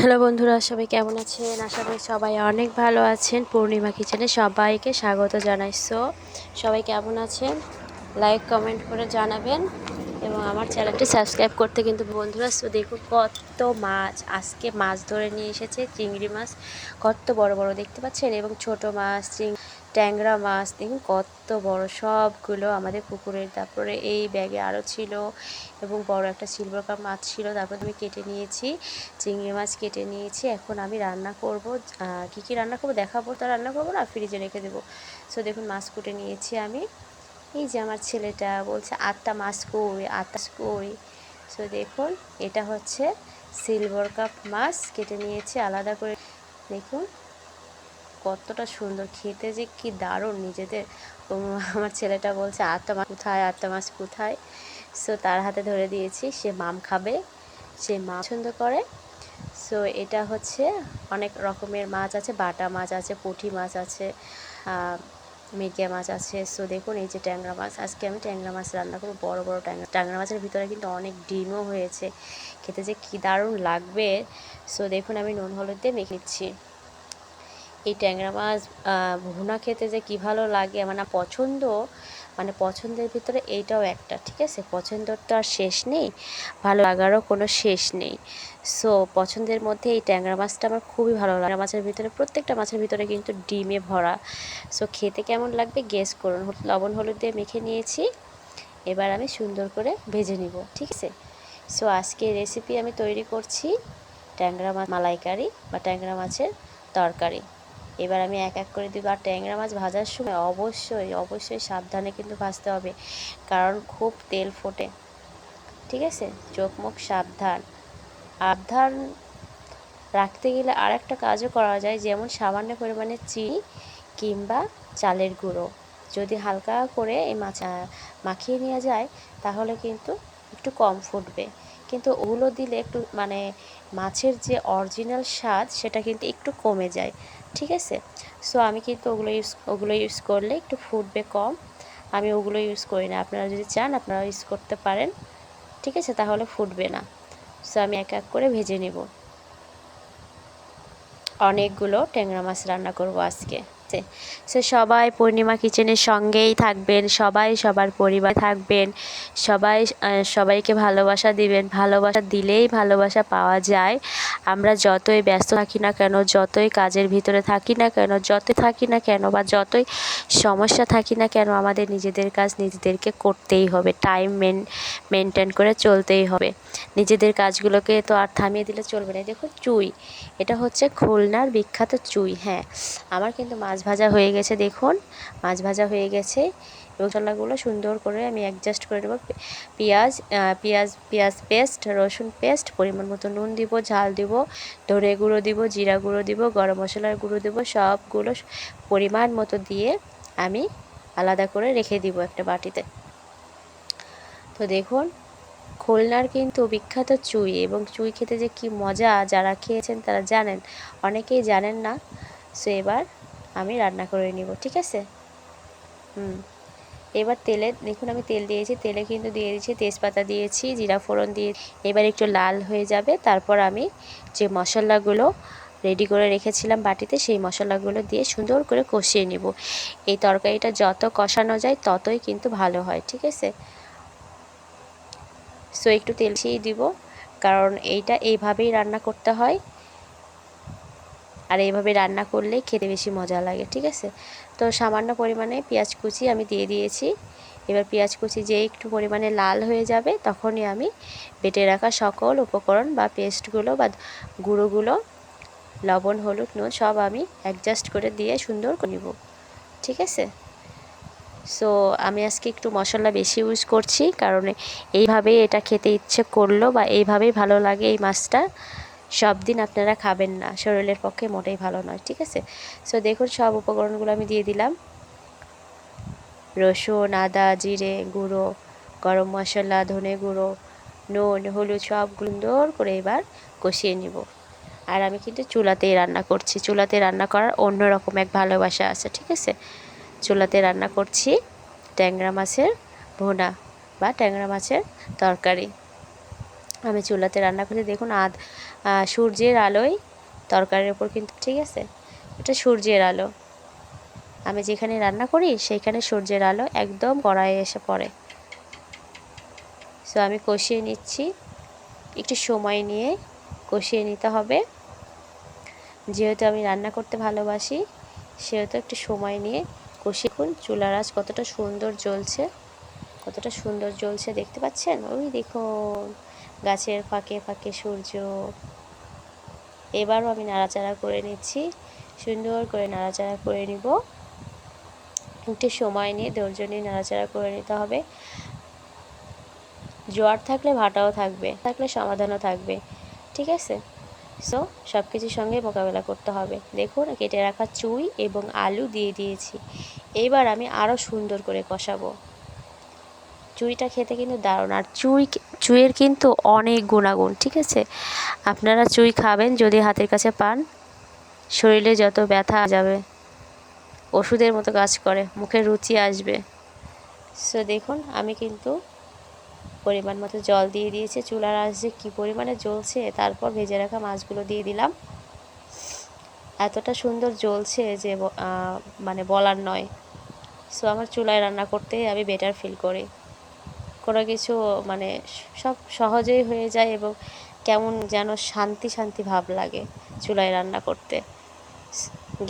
Hello বন্ধুরা, সবাই কেমন আছেন? আশা করি সবাই অনেক ভালো আছেন। পূর্ণিমা কিচেনে সবাইকে স্বাগত জানাই। সো সবাই কেমন আছেন? লাইক কমেন্ট করে জানাবেন। এবং আমার চ্যানেলটি সাবস্ক্রাইব করতে কিন্তু বন্ধুরা সো দেখুন কত মাছ। আজকে মাছ ধরে নিয়ে এসেছে, চিংড়ি মাছ। কত বড় বড় দেখতে পাচ্ছেন? এবং ছোট মাছ, চিং ট্যাংরা মাছ, দেখুন কত বড় সবগুলো আমাদের পুকুরের। তারপরে এই ব্যাগে আরও ছিল এবং বড় একটা সিলভার কাপ মাছ ছিল, তারপর আমি কেটে নিয়েছি, চিংড়ি মাছ কেটে নিয়েছি। এখন আমি রান্না করব কী কী রান্না করব দেখাবো? তা রান্না করব না ফ্রিজে রেখে দেবো। সো দেখুন মাছ কুটে নিয়েছি আমি। এই যে আমার ছেলেটা বলছে, আটটা মাছ কই, আটটা কই? সো দেখুন, এটা হচ্ছে সিলভার কাপ মাছ, কেটে নিয়েছি, আলাদা করে। দেখুন কতটা সুন্দর, খেতে যে কি দারুণ নিজেদের। আমার ছেলেটা বলছে আটটা মাছ কোথায় আটটা মাছ কোথায়? সো তার হাতে ধরে দিয়েছি, সে মাম খাবে, সে মাছ পছন্দ করে। সো এটা হচ্ছে অনেক রকমের মাছ আছে, বাটা মাছ আছে, পুঁটি মাছ আছে মিরগিয়া মাছ আছে। সো দেখুন এই যে ট্যাংরা মাছ, আজকে আমি ট্যাংরা মাছ রান্না করব, বড় বড় ট্যাংরা। ট্যাংরা মাছের ভিতরে কিন্তু অনেক ডিমও হয়েছে, খেতে যে কী দারুণ লাগবে। সো দেখুন আমি নুন, হলুদ দিয়ে মেখে নিচ্ছি। এই ট্যাংরা মাছ ভুনা খেতে যে কী ভালো লাগে মানে পছন্দ মানে পছন্দের ভিতরে এইটাও একটা, ঠিক আছে? পছন্দর তো আর শেষ নেই, ভালো লাগারও কোনো শেষ নেই। সো পছন্দের মধ্যে এই ট্যাংরা মাছটা আমার খুবই ভালো লাগে। মাছের ভিতরে, প্রত্যেকটা মাছের ভিতরে কিন্তু ডিমে ভরা। সো খেতে কেমন লাগবে গেস করুন। লবণ, হলুদ দিয়ে মেখে নিয়েছি। এবার আমি সুন্দর করে ভেজে নিব, ঠিক আছে? সো আজকে রেসিপি আমি তৈরি করছি ট্যাংরা মাছ মালাইকারি বা ট্যাংরা মাছের তরকারি। এবার আমি এক এক করে দিব আর ট্যাংরা মাছ ভাজার সময় অবশ্যই অবশ্যই সাবধানে কিন্তু ভাজতে হবে, কারণ খুব তেল ফোটে। ঠিক আছে? চোখ মুখ সাবধান। সাবধান রাখতে গেলে আর একটা কাজও করা যায়, যেমন সামান্য পরিমাণে চিনি কিংবা চালের গুঁড়ো। যদি হালকা করে এই মাছ মাখিয়ে নেওয়া যায়, তাহলে কিন্তু একটু কম ফুটবে। কিন্তু ওগুলো দিলে একটু মানে মাছের যে অরিজিনাল স্বাদ, সেটা কিন্তু একটু কমে যায়। ঠিক আছে? সো আমি কিন্তু ওগুলো ইউজ ওগুলো ইউজ করলে একটু ফুটবে কম। আমি ওগুলো ইউজ করি না। আপনারা যদি চান আপনারা ইউজ করতে পারেন। ঠিক আছে? তাহলে ফুটবে না। সো আমি এক এক করে ভেজে নেব। অনেকগুলো ট্যাংরা মাছ রান্না করব আজকে। আছে সে সবাই পূর্ণিমা কিচেনের সঙ্গেই থাকবেন, সবাই সবার পরিবার থাকবেন, সবাই সবাইকে ভালোবাসা দিবেন, ভালোবাসা দিলেই ভালোবাসা পাওয়া যায়। আমরা যতই ব্যস্ত থাকি না কেন, যতই কাজের ভিতরে থাকি না কেন, যতই থাকি না কেন বা যতই সমস্যা থাকি না কেন, আমাদের নিজেদের কাজ নিজেদেরকে করতেই হবে টাইম মেন মেনটেন করে চলতেই হবে। নিজেদের কাজগুলোকে তো আর থামিয়ে দিলে চলবে না। দেখুন, চুই, এটা হচ্ছে খুলনার বিখ্যাত চুই হ্যাঁ। আমার কিন্তু মাছ ভাজা হয়ে গেছে, দেখুন। মাছ ভাজা হয়ে গেছে। মশলাগুলো সুন্দর করে আমি অ্যাডজাস্ট করে নেব। পেঁয়াজ পেঁয়াজ পেঁয়াজ পেস্ট রসুন পেস্ট পরিমাণ মতো নুন দিব, ঝাল দিব ধরে গুঁড়ো দিব, জিরা গুঁড়ো দিব, গরম মশলার গুঁড়ো দিব, সবগুলো পরিমাণ মতো দিয়ে আমি আলাদা করে রেখে দিব একটা বাটিতে। তো দেখুন, খুলনার কিন্তু বিখ্যাত চুই এবং চুই খেতে যে কি মজা যারা খেয়েছেন তারা জানেন। অনেকেই জানেন না। সো এবার আমি রান্না করে নিব, ঠিক আছে? হুম। এবার তেলে, দেখুন আমি তেল দিয়েছি, তেলে কিন্তু দিয়ে দিয়েছি তেজপাতা দিয়েছি, জিরা ফোড়ন দিয়ে, এবার একটু লাল হয়ে যাবে, তারপর আমি যে মশলাগুলো রেডি করে রেখেছিলাম বাটিতে, সেই মশলাগুলো দিয়ে সুন্দর করে কষিয়ে নেব। এই তরকারিটা যত কষানো যায় ততই কিন্তু ভালো হয়, ঠিক আছে? সো একটু তেল দিব, কারণ এইটা এইভাবেই রান্না করতে হয়। আর এইভাবে রান্না করলে খেতে বেশি মজা লাগে, ঠিক আছে? তো সামান্য পরিমাণে পেঁয়াজ কুচি আমি দিয়ে দিয়েছি। এবার পেঁয়াজ কুচি যে একটু পরিমাণে লাল হয়ে যাবে তখনই আমি বেটে রাখা সকল উপকরণ বা পেস্টগুলো বা গুঁড়োগুলো, লবণ, হলুদ, নুন সব আমি অ্যাডজাস্ট করে দিয়ে সুন্দর নেব, ঠিক আছে? সো আমি আজকে একটু মশলা বেশি ইউজ করছি কারণ এইভাবেই এটা খেতে ইচ্ছে করল বা এইভাবেই ভালো লাগে এই মাছটা। সব দিন আপনারা খাবেন না। শরীরের পক্ষে মোটেই ভালো নয়, ঠিক আছে? সো দেখুন, সব উপকরণগুলো আমি দিয়ে দিলাম। রসুন, আদা, জিরে গুঁড়ো, গরম মশলা, ধনে গুঁড়ো, নুন, হলুদ সব সুন্দর করে এবার কষিয়ে নিব। আর আমি কিন্তু চুলাতেই রান্না করছি। চুলাতে রান্না করার অন্য রকম এক ভালোবাসা আছে, ঠিক আছে? চুলাতে রান্না করছি ট্যাংরা মাছের ভোনা বা ট্যাংরা মাছের তরকারি। আমি চুলাতে রান্না করছি দেখুন আধ সূর্যের আলোয় তরকারির ওপর কিন্তু, ঠিক আছে? এটা সূর্যের আলো। আমি যেখানে রান্না করি সেইখানে সূর্যের আলো একদম কড়াইয়ে এসে পড়ে। সো আমি কষিয়ে নিচ্ছি। একটু সময় নিয়ে কষিয়ে নিতে হবে। যেহেতু আমি রান্না করতে ভালোবাসি, সেহেতু একটু সময় নিয়ে কষিয়ে দেখুন চুলার আঁচ কতটা সুন্দর জ্বলছে। কতটা সুন্দর জ্বলছে, দেখতে পাচ্ছেন? ওই দেখুন। গাছের ফাঁকে ফাঁকে সূর্য। এবারও আমি নাড়াচাড়া করে নিচ্ছি। সুন্দর করে নাড়াচাড়া করে নিব। একটু সময় নিয়ে ধৈর্য নিয়ে নাড়াচাড়া করে নিতে হবে। জোয়ার থাকলে ভাটাও থাকবে, থাকলে সমাধানও থাকবে, ঠিক আছে? সো সব কিছুর সঙ্গে মোকাবেলা করতে হবে। দেখুন, কেটে রাখা চুই এবং আলু দিয়ে দিয়েছি। এইবার আমি আরও সুন্দর করে কষাবো। চুইটা খেতে কিন্তু দারুণ। আর চুই চুইয়ের কিন্তু অনেক গুণাগুণ, ঠিক আছে? আপনারা চুই খাবেন যদি হাতের কাছে পান, শরীরে যত ব্যথা যাবে, ওষুধের মতো কাজ করে, মুখে রুচি আসবে। সো দেখুন, আমি কিন্তু পরিমাণ মতো জল দিয়ে দিয়েছি, চুলার আঁচ যে কী পরিমাণে জ্বলছে, তারপর ভেজে রাখা মাছগুলো দিয়ে দিলাম। এতটা সুন্দর জ্বলছে যে মানে বলার নয়। সো আমার চুলায় রান্না করতে আমি বেটার ফিল করি। কোনো কিছু মানে সব সহজেই হয়ে যায় এবং কেমন যেন শান্তি শান্তি ভাব লাগে চুলায় রান্না করতে।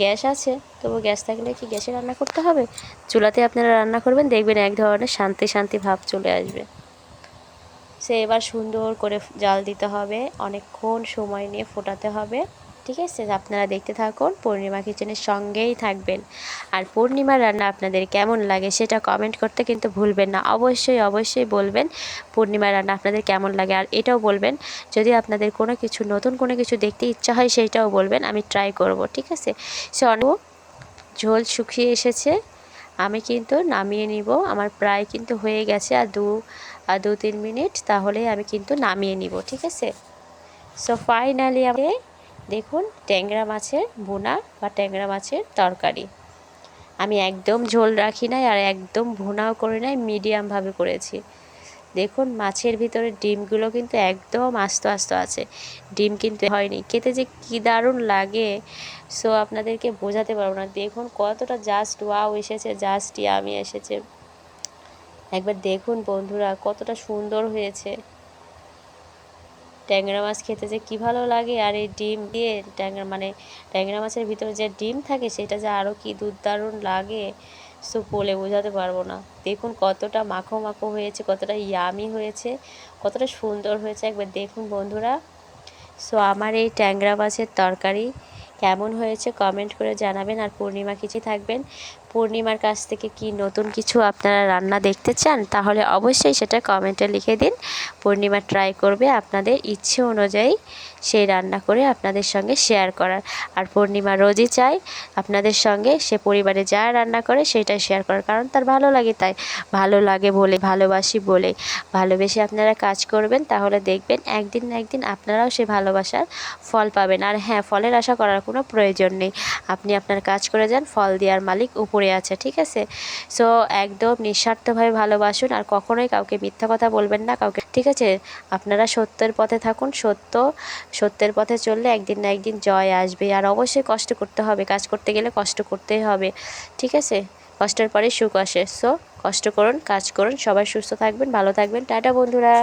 গ্যাস আছে, তবু গ্যাস থাকলে কি গ্যাসে রান্না করতে হবে? চুলাতে আপনারা রান্না করবেন, দেখবেন এক ধরনের শান্তি শান্তি ভাব চলে আসবে। সে এবার সুন্দর করে জাল দিতে হবে, অনেকক্ষণ সময় নিয়ে ফোটাতে হবে। ঠিক আছে? আপনারা দেখতে থাকুন, পূর্ণিমা কিচেনের সঙ্গেই থাকবেন। আর পূর্ণিমার রান্না আপনাদের কেমন লাগে সেটা কমেন্ট করতে কিন্তু ভুলবেন না। অবশ্যই অবশ্যই বলবেন পূর্ণিমার রান্না আপনাদের কেমন লাগে আর এটাও বলবেন। যদি আপনাদের কোনো কিছু, নতুন কোনো কিছু দেখতে ইচ্ছা হয় সেইটাও বলবেন, আমি ট্রাই করব, ঠিক আছে? সে অনেক ঝোল শুকিয়ে এসেছে। আমি কিন্তু নামিয়ে নিব। আমার প্রায় কিন্তু হয়ে গেছে আর দু দু, তিন মিনিট, তাহলেই আমি কিন্তু নামিয়ে নিব, ঠিক আছে? সো ফাইনালি আমি দেখুন, ট্যাংরা মাছের ভুনা বা ট্যাংরা মাছের তরকারি। আমি একদম ঝোল রাখি নাই আর একদম ভুনাও করে নাই মিডিয়ামভাবে করেছি। দেখুন, মাছের ভিতরে ডিমগুলো কিন্তু একদম আস্ত আস্ত আছে। ডিম কিন্তু হয়নি। খেতে যে কী দারুণ লাগে সো আপনাদেরকে বোঝাতে পারব না। দেখুন, কতটা জাস্ট ওয়াও এসেছে জাস্ট আমি এসেছে। একবার দেখুন বন্ধুরা, কতটা সুন্দর হয়েছে। ট্যাংরা মাছ খেতে যে কী ভালো লাগে আর এই ডিম দিয়ে ট্যাংরা মানে ট্যাংরা মাছের ভিতরে যে ডিম থাকে সেটা যে আরও কি দুর্দারুণ লাগে, সো বলে বোঝাতে পারব না। দেখুন কতটা মাখো মাখো হয়েছে, কতটা ইয়ামি হয়েছে, কতটা সুন্দর হয়েছে। একবার দেখুন বন্ধুরা। সো আমার এই ট্যাংরা মাছের তরকারি কেমন হয়েছে কমেন্ট করে জানাবেন আর পূর্ণিমা কিছু থাকবেন। পূর্ণিমার কাছ থেকে কি নতুন কিছু আপনারা রান্না দেখতে চান, তাহলে অবশ্যই সেটা কমেন্টে লিখে দিন। পূর্ণিমা ট্রাই করবে আপনাদের ইচ্ছে অনুযায়ী। সেই রান্না করে আপনাদের সঙ্গে শেয়ার করার। আর পূর্ণিমা রোজই চাই আপনাদের সঙ্গে সে পরিবারে যা রান্না করে সেটাই শেয়ার করার। কারণ তার ভালো লাগে তাই। ভালো লাগে বলে, ভালোবাসি বলে। ভালোবেসে আপনারা কাজ করবেন, তাহলে দেখবেন একদিন না একদিন আপনারাও সে ভালোবাসার ফল পাবেন। আর হ্যাঁ ফলের আশা করার কোনো প্রয়োজন নেই। আপনি আপনার কাজ করে যান, ফল দেওয়ার মালিক উপরে আছে, ঠিক আছে? সো একদম নিঃস্বার্থভাবে ভালোবাসুন। আর কখনোই কাউকে মিথ্যা কথা বলবেন না, কাউকে ঠিক আছে? আপনারা সত্যের পথে থাকুন, সত্য, সত্যের পথে চললে একদিন না একদিন জয় আসবে। আর অবশ্যই কষ্ট করতে হবে, কাজ করতে গেলে কষ্ট করতেই হবে। ঠিক আছে? কষ্টের পরে সুখ আসে। সো কষ্ট করুন, কাজ করুন, সবাই সুস্থ থাকবেন, ভালো থাকবেন। টাটা, বন্ধুরা।